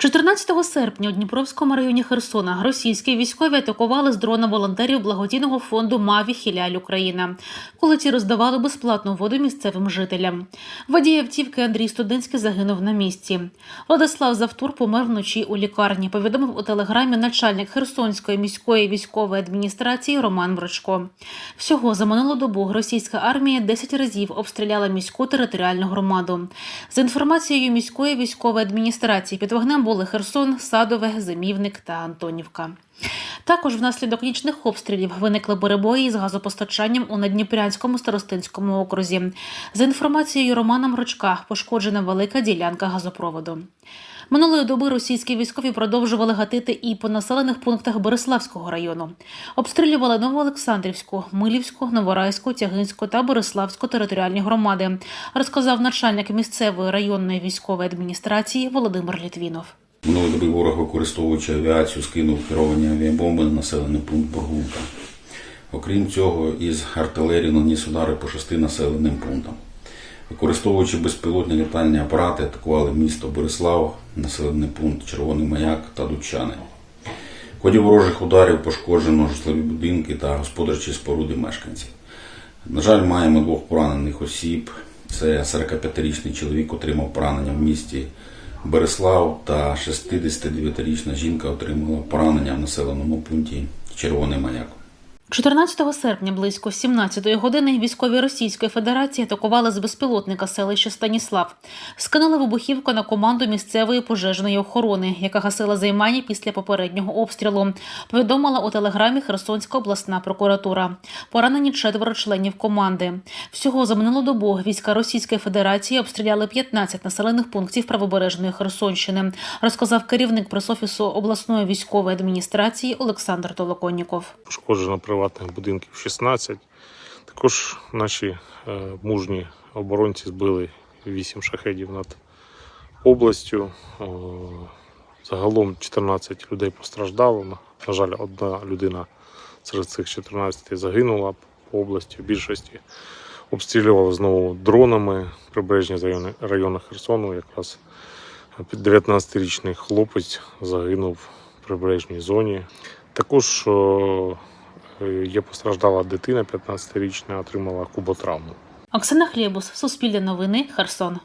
14 серпня у Дніпровському районі Херсона російські військові атакували з дрона волонтерів благодійного фонду Маві Хіляль Україна, коли ті роздавали безплатну воду місцевим жителям. Водій автівки Андрій Студенський загинув на місці. Владислав Завтур помер вночі у лікарні. Повідомив у телеграмі начальник Херсонської міської військової адміністрації Роман Брочко. Всього за минулу добу російська армія 10 разів обстріляла міську територіальну громаду. За інформацією міської військової адміністрації, під вогнем були Херсон, Садове, Зимівник та Антонівка. Також внаслідок нічних обстрілів виникли перебої з газопостачанням у Надніпрянському старостинському окрузі. За інформацією Романа Мрочка, пошкоджена велика ділянка газопроводу. Минулої доби російські військові продовжували гатити і по населених пунктах Бориславського району. Обстрілювали Новоолександрівську, Милівську, Новорайську, Тягинську та Бориславську територіальні громади, розказав начальник місцевої районної військової адміністрації Володимир Літвінов. Минулої ворог, використовуючи авіацію, скинув керовані авіабомби на населений пункт Бургунка. Окрім цього, із артилерії наніс удари по шести населеним пунктам. Використовуючи безпілотні літальні апарати, атакували місто Борислав, населений пункт Червоний Маяк та Дучани. В ході ворожих ударів пошкоджено житлові будинки та господарчі споруди мешканців. На жаль, маємо двох поранених осіб. Це 45-річний чоловік отримав поранення в місті Береслав та 69-річна жінка отримала поранення в населеному пункті Червоний Маяк. 14 серпня близько 17-ї години військові Російської Федерації атакували з безпілотника селища Станіслав. Скинули вибухівку на команду місцевої пожежної охорони, яка гасила займання після попереднього обстрілу. Повідомила у телеграмі Херсонська обласна прокуратура. Поранені четверо членів команди. Всього за минулу добу війська Російської Федерації обстріляли 15 населених пунктів правобережної Херсонщини, розказав керівник пресофісу обласної військової адміністрації Олександр Толоконніков. пошкоджено приватних будинків 16. Також наші е, мужні оборонці збили 8 шахедів над областю. Е, Загалом 14 людей постраждало. На- жаль, одна людина серед цих 14 загинула по області. В більшості обстрілювали знову дронами прибережні райони, Херсону. Якраз 19-річний хлопець загинув в прибережній зоні. Також є постраждала дитина 15-річна, отримала куботравму. Оксана Хлєбус, Суспільне новини, Херсон.